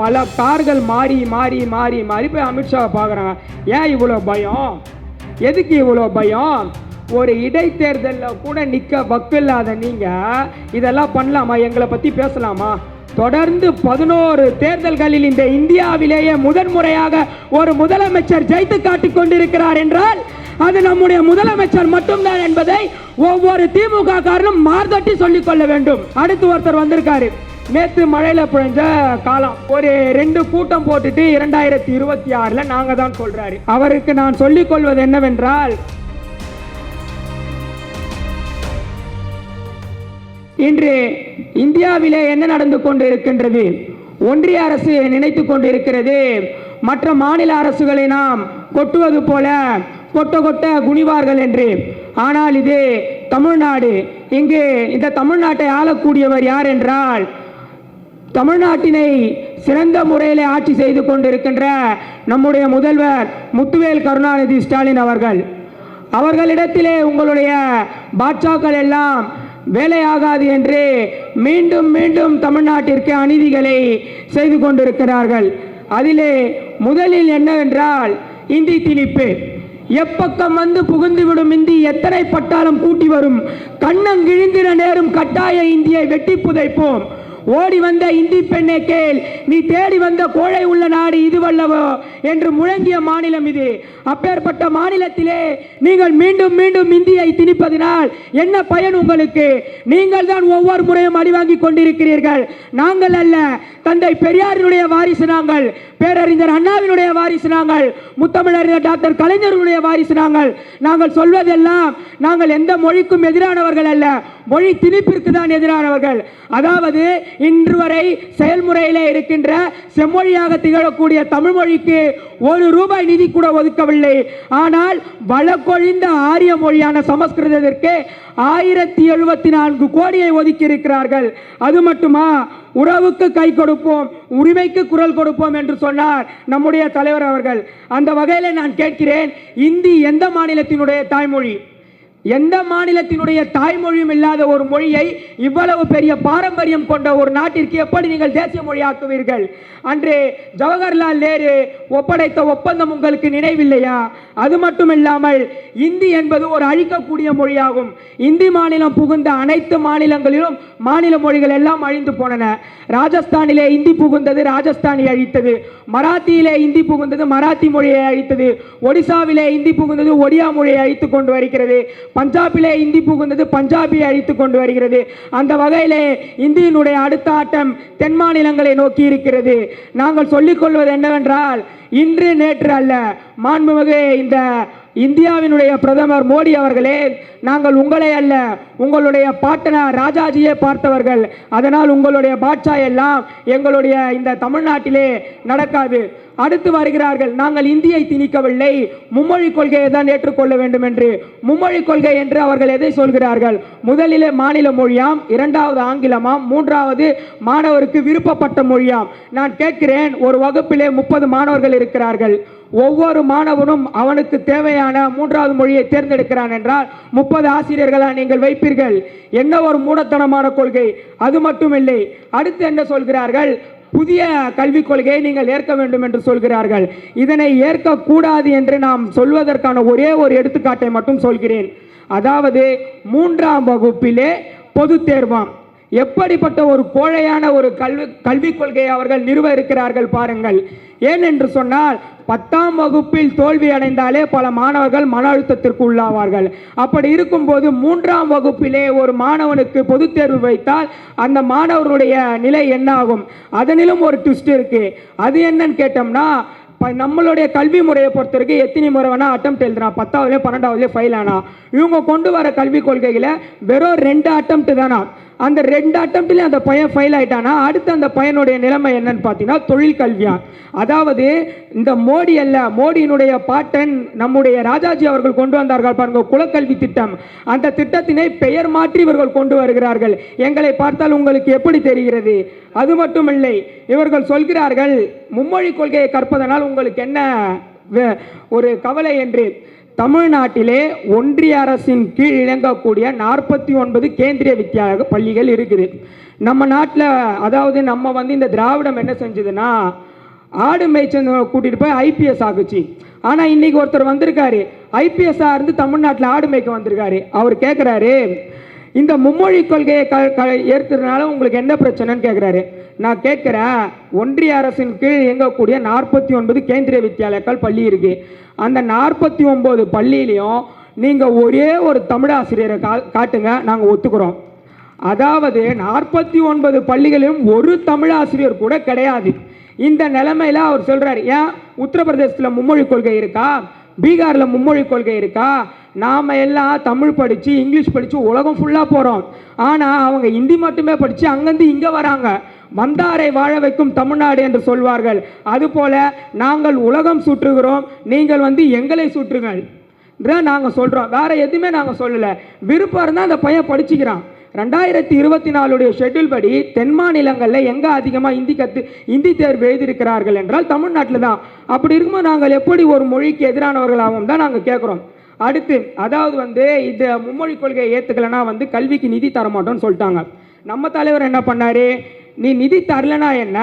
பல கார்கள் மாறி மாறி மாறி மாறி போய் அமித்ஷாவை பார்க்குறாங்க. ஏன் இவ்வளோ பயம்? எதுக்கு இவ்வளோ பயம்? ஒரு இடைத்தேர்தலில் கூட நிற்க வக்கில்லாத நீங்கள் இதெல்லாம் பண்ணலாமா? எங்களை பற்றி பேசலாமா? தொடர்ந்து பதினோரு தேர்தல்களில் இந்த இந்தியாவிலேயே முதன்முறையாக ஒரு முதலமைச்சர் ஜெயித்து காட்டிக் கொண்டிருக்கிறார் என்றால் அது நம்முடைய முதலமைச்சர் மட்டும்தான் என்பதை ஒவ்வொரு திமுக காரனும் மார்தட்டி சொல்லிக் கொள்ள வேண்டும். அடுத்து ஒருத்தர் வந்திருக்காரு. நேற்று மழையில் புழைஞ்ச காலம். ஒரு ரெண்டு கூட்டம் போட்டுட்டு இரண்டாயிரத்தி இருபத்தி ஆறில் நாங்கள் தான் சொல்கிறாரு அவருக்கு நான் சொல்லிக் கொள்வது என்னவென்றால் இன்று இந்தியாவிலே என்ன நடந்து கொண்டு இருக்கின்றது ஒன்றிய அரசு நினைத்து கொண்டிருக்கிறது மற்ற மாநில அரசுகளை நாம் கொட்டுவது போல கொட்ட கொட்ட குனிவார்கள் என்று. ஆனால் இது தமிழ்நாடு இங்கு இந்த தமிழ்நாட்டை ஆளக்கூடியவர் யார் என்றால் தமிழ்நாட்டினை சிறந்த முறையில் ஆட்சி செய்து கொண்டிருக்கின்ற நம்முடைய முதல்வர் முத்துவேல் கருணாநிதி ஸ்டாலின் அவர்கள். அவர்களிடத்திலே உங்களுடைய பாட்சாக்கள் எல்லாம் வேலையாகாது என்று மீண்டும் மீண்டும் தமிழ்நாட்டிற்கு அநீதிகளை செய்து கொண்டிருக்கிறார்கள். அதிலே முதலில் என்னவென்றால் இந்தி திணிப்பு. எப்பக்கம் வந்து புகுந்துவிடும் இந்தி எத்தனை பட்டாளம் கூட்டி வரும். கண்ணங்கிழிந்திட நேரும் கட்டாய இந்தியை வெட்டி புதைப்போம். ஓடி வந்த இந்தி பெண்ணே கேள். நீ தேடி வந்த கோழை உள்ள நாடு இதுவல்லவோ என்று முழங்கிய மாநிலம் இது. அப்பேற்பட்ட மாநிலத்திலே நீங்கள் மீண்டும் மீண்டும் இந்தியை திணிப்பதினால் என்ன பயன் உங்களுக்கு? நீங்கள் தான் ஒவ்வொரு முறையும் அடிவாங்கி கொண்டிருக்கிறீர்கள். நாங்கள் அல்ல தந்தை பெரியாரினுடைய வாரிசு நாங்கள் பேரறிஞர் அண்ணாவினுடைய வாரிசு நாங்கள் முத்தமிழறிஞர் டாக்டர் கலைஞருடைய வாரிசு நாங்கள். நாங்கள் சொல்வதெல்லாம் நாங்கள் எந்த மொழிக்கும் எதிரானவர்கள் அல்ல. மொழி திணிப்பிற்கு தான் எதிரானவர்கள் அதாவது இன்று வரை செயல்முறையில் இருக்கின்ற செம்மொழியாக திகழக்கூடிய தமிழ் மொழிக்கு ஒரு ரூபாய் நிதி கூட ஒதுக்கவில்லை. ஆனால் வழக்கொழிந்த ஆரிய மொழியான சமஸ்கிருதத்திற்கு ஆயிரத்தி எழுபத்தி நான்கு கோடியை ஒதுக்கி இருக்கிறார்கள் அது மட்டுமா? உறவுக்கு கை கொடுப்போம் உரிமைக்கு குரல் கொடுப்போம் என்று சொன்னார் நம்முடைய தலைவர் அவர்கள். அந்த வகையில் நான் கேட்கிறேன் இந்தி எந்த மாநிலத்தினுடைய தாய்மொழி? எந்த மாநிலத்தினுடைய தாய்மொழியும் இல்லாத ஒரு மொழியை இவ்வளவு பெரிய பாரம்பரியம் கொண்ட ஒரு நாட்டிற்கு எப்படி நீங்கள் தேசிய மொழியாக்குவீர்கள்? அன்று ஜவஹர்லால் நேரு ஒப்படைத்த ஒப்பந்தம் உங்களுக்கு நினைவில்லையா? அது மட்டும் இல்லாமல் இந்தி என்பது ஒரு அழிக்கக்கூடிய மொழியாகும். இந்தி மாநிலம் புகுந்த அனைத்து மாநிலங்களிலும் மாநில மொழிகள் எல்லாம் அழிந்து போனன. ராஜஸ்தானிலே இந்தி புகுந்தது ராஜஸ்தானி அழித்தது. மராத்தியிலே இந்தி புகுந்தது மராத்தி மொழியை அழித்தது. ஒடிசாவிலே இந்தி புகுந்தது ஒடியா மொழியை அழித்து கொண்டு வருகிறது. பஞ்சாபிலே இந்தி புகுந்தது பஞ்சாபியை அழித்து கொண்டு வருகிறது. அந்த வகையிலே இந்தியினுடைய அடுத்த ஆட்டம் தென் மாநிலங்களை நோக்கி இருக்கிறது. நாங்கள் சொல்லிக்கொள்வது என்னவென்றால் இன்று நேற்று அல்ல மாண்புமிகு இந்த இந்தியாவினுடைய பிரதமர் மோடி அவர்களே நாங்கள் உங்களை அல்ல உங்களுடைய பாட்டனார் ராஜாஜியே பார்த்தவர்கள். அதனால் உங்களுடைய பாட்சா எல்லாம் எங்களுடைய இந்த தமிழ்நாட்டிலே நடக்காது. அடுத்து வருகிறார்கள் நாங்கள் இந்தியை திணிக்கவில்லை மும்மொழி கொள்கையை தான் ஏற்றுக்கொள்ள வேண்டும் என்று மும்மொழி கொள்கை என்று அவர்கள் எதை சொல்கிறார்கள்? முதலிலே மாநில மொழியாம் இரண்டாவது ஆங்கிலமாம் மூன்றாவது மாணவருக்கு விருப்பப்பட்ட மொழியாம். நான் கேட்கிறேன் ஒரு வகுப்பிலே முப்பது மாணவர்கள் இருக்கிறார்கள். ஒவ்வொரு மாணவனும் அவனுக்கு தேவையான மூன்றாவது மொழியை தேர்ந்தெடுக்கிறான் என்றால் முப்பது ஆசிரியர்களா நீங்கள் வைப்பீர்கள். என்ன ஒரு மூடத்தனமான கொள்கை. அது மட்டுமில்லை. அடுத்து என்ன சொல்கிறார்கள்? புதிய கல்விக் கொள்கையை நீங்கள் ஏற்க வேண்டும் என்று சொல்கிறார்கள். இதனை ஏற்கக்கூடாது என்று நாம் சொல்வதற்கான ஒரே ஒரு எடுத்துக்காட்டை மட்டும் சொல்கிறேன். அதாவது மூன்றாம் வகுப்பிலே பொது தேர்வாம். எப்படிப்பட்ட ஒரு கோழையான ஒரு கல்வி கல்விக் கொள்கையை அவர்கள் நிறுவ இருக்கிறார்கள் பாருங்கள். ஏன் என்று சொன்னால் பத்தாம் வகுப்பில் தோல்வி அடைந்தாலே பல மாணவர்கள் மன அழுத்தத்திற்கு உள்ளாவார்கள். அப்படி இருக்கும்போது மூன்றாம் வகுப்பிலே ஒரு மாணவனுக்கு பொதுத் தேர்வு வைத்தால் அந்த மாணவருடைய நிலை என்ன ஆகும் அதனிலும் ஒரு ட்விஸ்ட் இருக்கு. அது என்னன்னு கேட்டோம்னா இப்போ நம்மளுடைய கல்வி முறையை பொறுத்த வரைக்கும் எத்தனை முறை வேணால் அட்டம் எழுதுறான் பத்தாவதுலேயே பன்னெண்டாவதுலேயே ஃபெயில் ஆனா இவங்க கொண்டு வர கல்விக் கொள்கையில் வெறும் ரெண்டு அட்டம் தானா? அந்த ரெண்டு அட்டம்ப்ட்லேயும் அந்த பையன் ஃபெயில் ஆகிட்டானா அடுத்து அந்த பையனுடைய நிலைமை என்னன்னு பார்த்தீங்கன்னா தொழில் கல்வியா? அதாவது இந்த மோடி அல்ல மோடியினுடைய பாட்டன் நம்முடைய ராஜாஜி அவர்கள் கொண்டு வந்தார்கள் பாருங்க குலக்கல்வி திட்டம். அந்த திட்டத்தினை பெயர் மாற்றி இவர்கள் கொண்டு வருகிறார்கள். எங்களை பார்த்தால் உங்களுக்கு எப்படி தெரிகிறது? அது மட்டுமில்லை இவர்கள் சொல்கிறார்கள் மும்மொழி கொள்கையை கற்பதனால் உங்களுக்கு என்ன ஒரு கவலை என்று. தமிழ்நாட்டிலே ஒன்றிய அரசின் கீழ் இயங்கக்கூடிய நாற்பத்தி ஒன்பது கேந்திரிய வித்யாலய பள்ளிகள் இருக்குது. நம்ம நாட்டில் அதாவது நம்ம வந்து இந்த திராவிடம் என்ன செஞ்சதுன்னா ஆடு மேய்ச்சல் கூட்டிகிட்டு போய் ஐபிஎஸ் ஆகுச்சு ஆனால் இன்னைக்கு ஒருத்தர் வந்திருக்காரு. ஐபிஎஸ்ஸாக இருந்து தமிழ்நாட்டில் ஆடு மேய்க்க வந்திருக்காரு. அவர் கேட்குறாரு இந்த மும்மொழி கொள்கையை க க ஏற்கிறதுனால உங்களுக்கு என்ன பிரச்சனைன்னு கேட்குறாரு நான் கேட்குறேன் ஒன்றிய அரசின் கீழ் இயங்கக்கூடிய நாற்பத்தி ஒன்பது கேந்திரிய வித்யாலயங்கள் பள்ளி இருக்கு. அந்த நாற்பத்தி ஒம்பது பள்ளியிலையும் நீங்கள் ஒரே ஒரு தமிழாசிரியரை கா காட்டுங்க நாங்கள் ஒத்துக்கிறோம். அதாவது நாற்பத்தி ஒன்பது பள்ளிகளிலும் ஒரு தமிழாசிரியர் கூட கிடையாது. இந்த நிலைமையில் அவர் சொல்கிறார் ஏன் உத்தரப்பிரதேசத்தில் மும்மொழி கொள்கை இருக்கா? பீகாரில் மும்மொழி கொள்கை இருக்கா? நாம் எல்லாம் தமிழ் படித்து இங்கிலீஷ் படித்து உலகம் ஃபுல்லாக போகிறோம் ஆனால் அவங்க ஹிந்தி மட்டுமே படித்து அங்கேருந்து இங்கே வராங்க. வந்தாரை வாழ வைக்கும் தமிழ்நாடு என்று சொல்வார்கள். அதுபோல நாங்கள் உலகம் சுற்றுகிறோம். நீங்கள் வந்து எங்களை சுற்றுங்கள். நாங்கள் சொல்கிறோம் வேற எதுவுமே நாங்கள் சொல்லலை. விருப்பம் இருந்தால் அந்த பையன் படிச்சுக்கிறான். ரெண்டாயிரத்தி இருபத்தி நாலுடைய ஷெட்யூல் படி தென் மாநிலங்களில் எங்கே அதிகமாக ஹிந்தி கற்று ஹிந்தி தேர்வு எழுதியிருக்கிறார்கள் என்றால் தமிழ்நாட்டில் தான். அப்படி இருக்கும்போது நாங்கள் எப்படி ஒரு மொழிக்கு எதிரானவர்களாகவும் தான் நாங்கள் கேட்குறோம். அடுத்து அதாவது வந்து இந்த மும்மொழி கொள்கையை ஏற்றுக்கலைன்னா வந்து கல்விக்கு நிதி தர மாட்டோம்னு சொல்லிட்டாங்க. நம்ம தலைவர் என்ன பண்ணார்? நீ நிதி தரலனா என்ன?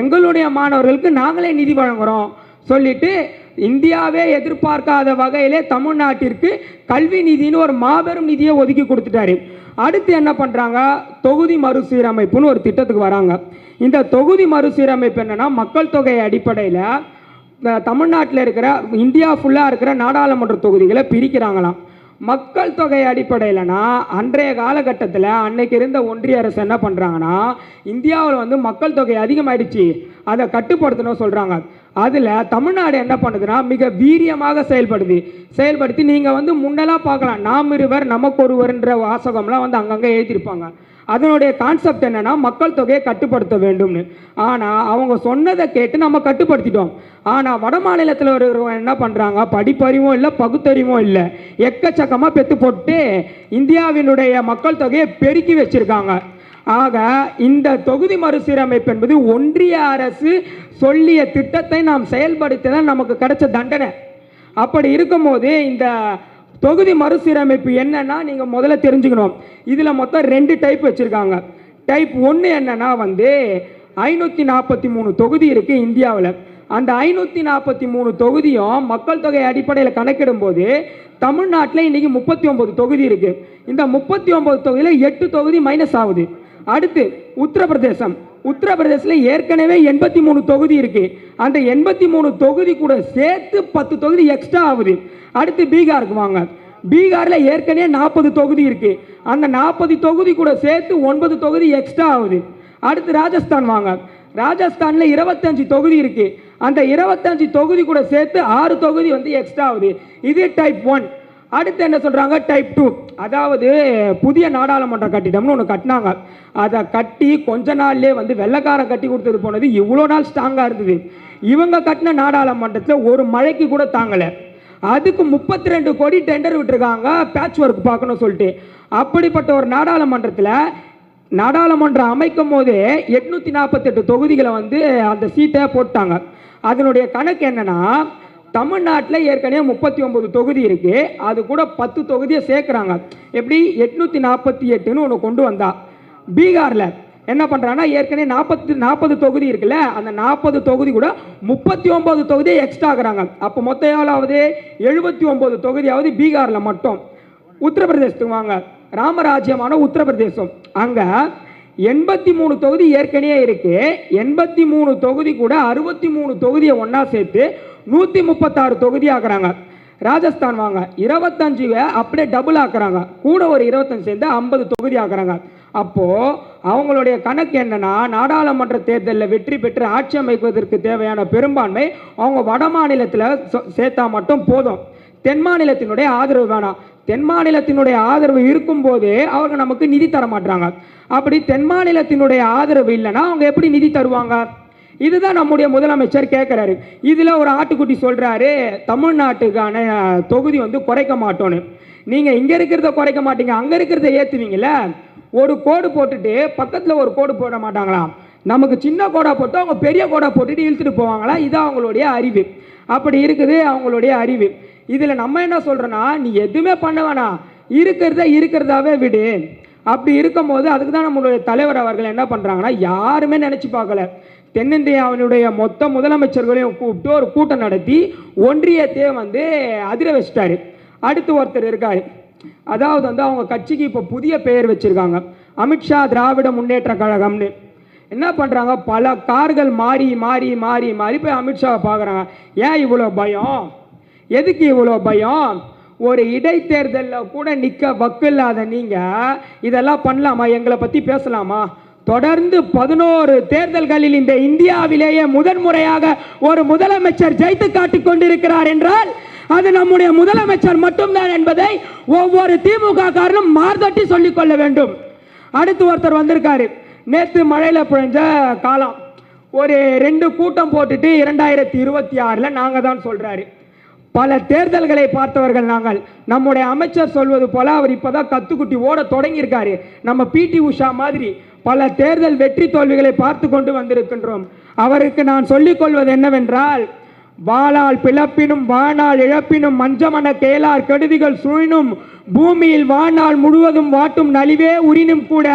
எங்களுடைய மாணவர்களுக்கு நாங்களே நிதி வழங்குகிறோம் சொல்லிட்டு இந்தியாவே எதிர்பார்க்காத வகையிலே தமிழ்நாட்டிற்கு கல்வி நிதின்னு ஒரு மாபெரும் நிதியை ஒதுக்கி கொடுத்துட்டாரு. அடுத்து என்ன பண்ணுறாங்க தொகுதி மறுசீரமைப்புன்னு ஒரு திட்டத்துக்கு வராங்க. இந்த தொகுதி மறுசீரமைப்பு என்னென்னா மக்கள் தொகை அடிப்படையில் தமிழ்நாட்டில் இருக்கிற இந்தியா ஃபுல்லாக இருக்கிற நாடாளுமன்ற தொகுதிகளை பிரிக்கிறாங்களாம். மக்கள் தொகை அடிப்படையிலனா அன்றைய காலகட்டத்தில் அன்னைக்கு இருந்த ஒன்றிய அரசு என்ன பண்ணுறாங்கன்னா இந்தியாவில் வந்து மக்கள் தொகை அதிகமாயிடுச்சு. அதை கட்டுப்படுத்தணும் சொல்கிறாங்க அதில் தமிழ்நாடு என்ன பண்ணுதுன்னா மிக வீரியமாக செயல்படுது. செயல்படுத்தி நீங்கள் வந்து முன்னெல்லாம் பார்க்கலாம் நாம் இருவர் நமக்கு ஒருவர்ன்ற வாசகம்லாம் வந்து அங்கங்கே எழுதியிருப்பாங்க. அதனுடைய கான்செப்ட் என்னன்னா மக்கள் தொகையை கட்டுப்படுத்த வேண்டும்னு. ஆனால் அவங்க சொன்னதை கேட்டு நம்ம கட்டுப்படுத்திட்டோம். ஆனால் வட மாநிலத்தில் இருக்கிறவங்க என்ன பண்ணுறாங்க படிப்பறிவும் இல்லை பகுத்தறிவும் இல்லை. எக்கச்சக்கமாக பெற்று போட்டு இந்தியாவினுடைய மக்கள் தொகையை பெருக்கி வச்சுருக்காங்க. ஆக இந்த தொகுதி மறுசீரமைப்பு என்பது ஒன்றிய அரசு சொல்லிய திட்டத்தை நாம் செயல்படுத்த நமக்கு கிடைச்ச தண்டனை. அப்படி இருக்கும்போது இந்த தொகுதி மறுசீரமைப்பு என்னன்னா நீங்கள் முதல்ல தெரிஞ்சுக்கணும். இதில் மொத்தம் ரெண்டு டைப் வச்சுருக்காங்க. டைப் ஒன்று என்னன்னா வந்து ஐநூற்றி நாற்பத்தி மூணு தொகுதி இருக்குது இந்தியாவில். அந்த ஐநூற்றி நாற்பத்தி மூணு தொகுதியும் மக்கள் தொகை அடிப்படையில் கணக்கிடும்போது தமிழ்நாட்டில் இன்றைக்கி முப்பத்தி ஒம்பது தொகுதி இருக்குது இந்த முப்பத்தி ஒம்பது தொகுதியில் எட்டு தொகுதி மைனஸ் ஆகுது. அடுத்து உத்தரப்பிரதேசம். உத்தரப்பிரதேசத்தில் ஏற்கனவே எண்பத்தி மூணு தொகுதி இருக்குது அந்த எண்பத்தி மூணு தொகுதி கூட சேர்த்து பத்து தொகுதி எக்ஸ்ட்ரா ஆகுது. அடுத்து பீகாருக்கு வாங்க. பீகாரில் ஏற்கனவே நாற்பது தொகுதி இருக்குது அந்த நாற்பது தொகுதி கூட சேர்த்து ஒன்பது தொகுதி எக்ஸ்ட்ரா ஆகுது. அடுத்து ராஜஸ்தான் வாங்க. ராஜஸ்தானில் இருபத்தஞ்சு தொகுதி இருக்குது அந்த இருபத்தஞ்சு தொகுதி கூட சேர்த்து ஆறு தொகுதி வந்து எக்ஸ்ட்ரா ஆகுது. இது டைப் ஒன் அடுத்து என்ன சொல்கிறாங்க டைப் டூ அதாவது புதிய நாடாளுமன்ற கட்டிடம்னு ஒன்று கட்டினாங்க. அதை கட்டி கொஞ்ச நாள்லேயே வந்து வெள்ளக்காரன் கட்டி கொடுத்தது போனது இவ்வளோ நாள் ஸ்ட்ராங்காக இருந்தது. இவங்க கட்டின நாடாளுமன்றத்தில் ஒரு மழைக்கு கூட தாங்கலை. அதுக்கு முப்பத்தி ரெண்டு கோடி டெண்டர் விட்டுருக்காங்க பேட்ச் ஒர்க் பார்க்கணும் சொல்லிட்டு. அப்படிப்பட்ட ஒரு நாடாளுமன்றத்தில் நாடாளுமன்றம் அமைக்கும் போதே எட்நூற்றி நாற்பத்தெட்டு தொகுதிகளை வந்து அந்த சீட்டை போட்டாங்க. அதனுடைய கணக்கு என்னென்னா தமிழ்நாட்டில் ஏற்கனவே முப்பத்தி ஒன்பது தொகுதி இருக்குது அது கூட பத்து தொகுதியை சேர்க்குறாங்க. எப்படி? எட்நூற்றி நாற்பத்தி எட்டுன்னு ஒன்று கொண்டு வந்தா. பீகாரில் என்ன பண்ணுறாங்கன்னா ஏற்கனவே நாற்பத்தி நாற்பது தொகுதி இருக்குல்ல அந்த நாற்பது தொகுதி கூட முப்பத்தி ஒன்பது தொகுதியை எக்ஸ்ட்ரா ஆகுறாங்க அப்போ மொத்தம் எவ்வளோவது எழுபத்தி ஒன்பது தொகுதியாவது பீகாரில் மட்டும். உத்தரப்பிரதேசத்துக்கு வாங்க. ராமராஜ்யமான உத்தரப்பிரதேசம். அங்கே எண்பத்தி மூணு தொகுதி ஏற்கனவே இருக்குது எண்பத்தி மூணு தொகுதி கூட அறுபத்தி மூணு தொகுதியை ஒன்றா சேர்த்து நூற்றி முப்பத்தாறு தொகுதி ஆக்குறாங்க. ராஜஸ்தான் வாங்க. இருபத்தஞ்சு அப்படியே டபுள் ஆக்குறாங்க. கூட ஒரு இருபத்தஞ்சு சேர்ந்து ஐம்பது தொகுதி ஆக்குறாங்க. அப்போது அவங்களுடைய கணக்கு என்னன்னா நாடாளுமன்ற தேர்தலில் வெற்றி பெற்று ஆட்சி அமைப்பதற்கு தேவையான பெரும்பான்மை அவங்க வட மாநிலத்தில் சேர்த்தா மட்டும் போதும். தென் மாநிலத்தினுடைய ஆதரவு வேணாம். தென் மாநிலத்தினுடைய ஆதரவு இருக்கும்போதே அவங்க நமக்கு நிதி தர மாட்டாங்க அப்படி தென் மாநிலத்தினுடைய ஆதரவு இல்லைன்னா அவங்க எப்படி நிதி தருவாங்க? இதுதான் நம்முடைய முதலமைச்சர் கேட்குறாரு இதில் ஒரு ஆட்டுக்குட்டி சொல்கிறாரு தமிழ்நாட்டுக்கான தொகுதி வந்து குறைக்க மாட்டோன்னு நீங்கள் இங்கே இருக்கிறத குறைக்க மாட்டீங்க அங்கே இருக்கிறத ஏற்றுவீங்கள ஒரு கோடு போட்டுட்டு பக்கத்தில் ஒரு கோடு போட மாட்டாங்களாம். நமக்கு சின்ன கோடா போட்டு அவங்க பெரிய கோடா போட்டுட்டு இழுத்துட்டு போவாங்களா? இதுதான் அவங்களுடைய அறிவு. அப்படி இருக்குது அவங்களுடைய அறிவு. இதில் நம்ம என்ன சொல்கிறோன்னா நீ எதுவுமே பண்ண வேணாம். இருக்கிறத இருக்கிறதாவே விடு. அப்படி இருக்கும்போது அதுக்கு தான் நம்மளுடைய தலைவர் அவர்கள் என்ன பண்ணுறாங்கன்னா யாருமே நினச்சி பார்க்கல. தென்னிந்தியாவினுடைய மொத்த முதலமைச்சர்களையும் கூப்பிட்டு ஒரு கூட்டம் நடத்தி ஒன்றியத்தையே வந்து அதிர வச்சிட்டாரு. அடுத்து ஒருத்தர் இருக்கார். அதாவது வந்து அவங்க கட்சிக்கு இப்போ புதிய பெயர் வச்சுருக்காங்க. அமித்ஷா திராவிட முன்னேற்ற கழகம்னு. என்ன பண்ணுறாங்க பல கார்கள் மாறி மாறி மாறி மாறி போய் அமித்ஷாவை பார்க்குறாங்க. ஏன் இவ்வளோ பயம்? எதுக்கு இவ்வளோ பயம்? ஒரு இடைத்தேர்தலில் கூட நிற்க வக்கில்லாத நீங்கள் இதெல்லாம் பண்ணலாமா? எங்களை பற்றி பேசலாமா? தொடர்ந்து பதினோரு தேர்தல்களில் இந்த இந்தியாவிலேயே முதன்முறையாக ஒரு முதலமைச்சர் ஜெயித்து காட்டிக் கொண்டிருக்கிறார் என்றால் அது நம்முடைய முதலமைச்சர் மட்டும்தான் என்பதை ஒவ்வொரு திமுக காரனும் மார்தட்டி சொல்லிக் கொள்ள வேண்டும். அடுத்து ஒருத்தர் வந்திருக்காரு. நேற்று மழையில் புழைஞ்ச காலம். ஒரு ரெண்டு கூட்டம் போட்டுட்டு இரண்டாயிரத்தி இருபத்தி ஆறில் நாங்கள் தான் சொல்கிறாரு பல தேர்தல்களை பார்த்தவர்கள் நாங்கள். நம்முடைய அமைச்சர் சொல்வது போல அவர் இப்போதான் கத்துக்குட்டி ஓட தொடங்கியிருக்காரு. நம்ம பிடி உஷா மாதிரி பல தேர்தல் வெற்றி தோல்விகளை பார்த்து கொண்டு வந்திருக்கின்றோம். அவருக்கு நான் சொல்லிக் கொள்வது என்னவென்றால் வாழால் பிளப்பினும் வாணால் இழப்பினும் மஞ்சமன கேளார் கெடுதிகள் சூழினும் பூமியில் வாழ்நாள் முழுவதும் வாட்டும் நலிவே உரினும் கூட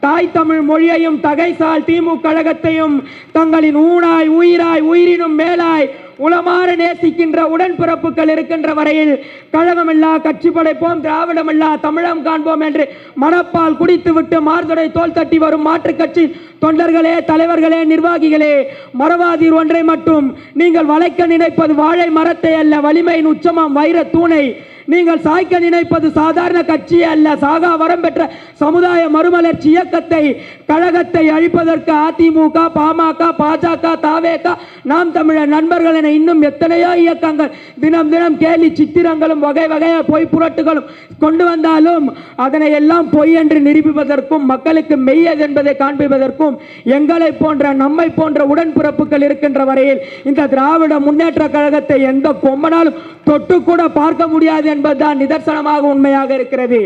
தாய் தமிழ் மொழியையும் தகைசால் திமுக கழகத்தையும் தங்களின் ஊனாய் உயிராய் உயிரினும் மேலாய் உளமாற நேசிக்கின்ற உடன்பிறப்புகள் இருக்கின்ற வரையில் கழகமில்லா கட்சி படைப்போம் திராவிடமில்லா தமிழம் காண்போம் என்று மனப்பால் குடித்துவிட்டு விட்டு தோல் தட்டி வரும் மாற்றுக் கட்சி தொண்டர்களே தலைவர்களே நிர்வாகிகளே மரவாதீர் ஒன்றை மட்டும். நீங்கள் வளைக்க நினைப்பது வாழை மரத்தை அல்ல வலிமையின் உச்சமாம் வைர தூணை. நீங்கள் சாய்க்க நினைப்பது சாதாரண கட்சி அல்ல. சாகா வரம் பெற்ற சமுதாய மறுமலர்ச்சி இயக்கத்தை கழகத்தை அழிப்பதற்கு அதிமுக பாமக பாஜக தாவேக நாம் தமிழர் நண்பர்கள் என இன்னும் எத்தனையோ இயக்கங்கள் தினம் தினம் கேலி சித்திரங்களும் வகை வகையாக பொய் புரட்டுகளும் கொண்டு வந்தாலும் அதனை எல்லாம் பொய் என்று நிரூபிப்பதற்கும் மக்களுக்கு மெய்யது என்பதை காண்பிப்பதற்கும் எங்களை போன்ற நம்மை போன்ற உடன்பிறப்புகள் இருக்கின்ற வரையில் இந்த திராவிட முன்னேற்ற கழகத்தை எந்த கொம்பனாலும் தொட்டு கூட பார்க்க முடியாது என்பதுதான் நிதர்சனமாக உண்மையாக இருக்கிறது.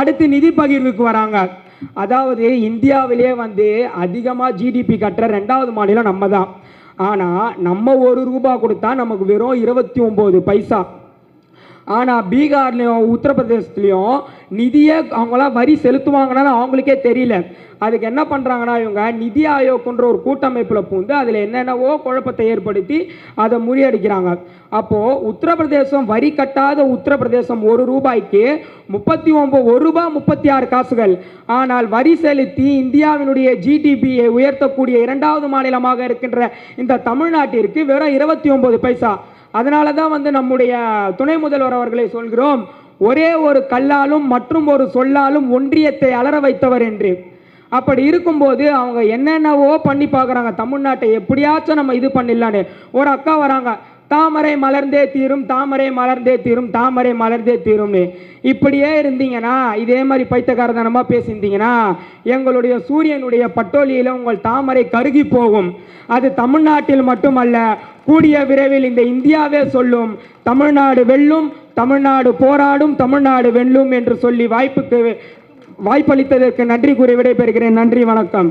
அடுத்து நிதி பகிர்வுக்கு வராங்க. அதாவது இந்தியாவிலே வந்து அதிகமாக ஜிடிபி கட்டுற ரெண்டாவது மாநிலம் நம்ம தான் ஆனால் நம்ம ஒரு ரூபா கொடுத்தா நமக்கு வெறும் இருபத்தி ஒம்பது பைசா. ஆனால் பீகார்லேயும் உத்தரப்பிரதேசத்துலேயும் நிதியை அவங்களாம் வரி செலுத்துவாங்கன்னு அவங்களுக்கே தெரியல. அதுக்கு என்ன பண்ணுறாங்கன்னா இவங்க நிதி ஆயோக்குன்ற ஒரு கூட்டமைப்பில் பூந்து அதில் என்னென்னவோ குழப்பத்தை ஏற்படுத்தி அதை முறியடிக்கிறாங்க. அப்போது உத்தரப்பிரதேசம் வரி கட்டாத உத்தரப்பிரதேசம் ஒரு ரூபாய்க்கு முப்பத்தி ஒம்பது ஒரு ரூபாய் முப்பத்தி ஆறு காசுகள். ஆனால் வரி செலுத்தி இந்தியாவினுடைய ஜிடிபியை உயர்த்தக்கூடிய இரண்டாவது மாநிலமாக இருக்கின்ற இந்த தமிழ்நாட்டிற்கு வெறும் இருபத்தி ஒம்பது பைசா. அதனால தான் வந்து நம்முடைய துணை முதல்வர் அவர்களை சொல்கிறோம் ஒரே ஒரு கல்லாலும் மற்றும் ஒரு சொல்லாலும் ஒன்றியத்தை அலற வைத்தவர் என்று. அப்படி இருக்கும்போது அவங்க என்னென்னவோ பண்ணி பார்க்குறாங்க தமிழ்நாட்டை எப்படியாச்சும் நம்ம இது பண்ணிடலான்னு. ஒரு அக்கா வராங்க தாமரை மலர்ந்தே தீரும் தாமரை மலர்ந்தே தீரும் தாமரை மலர்ந்தே தீரும்னு. இப்படியே இருந்தீங்கன்னா இதே மாதிரி பைத்தகாரதனமாக பேசியிருந்தீங்கன்னா எங்களுடைய சூரியனுடைய பட்டோலியில் உங்கள் தாமரை கருகி போகும். அது தமிழ்நாட்டில் மட்டுமல்ல கூடிய விரைவில் இந்த இந்தியாவே சொல்லும். தமிழ்நாடு வெல்லும் தமிழ்நாடு போராடும் தமிழ்நாடு வெல்லும் என்று சொல்லி வாய்ப்புக்கு வாய்ப்பளித்ததற்கு நன்றி கூறி விடைபெறுகிறேன். நன்றி வணக்கம்.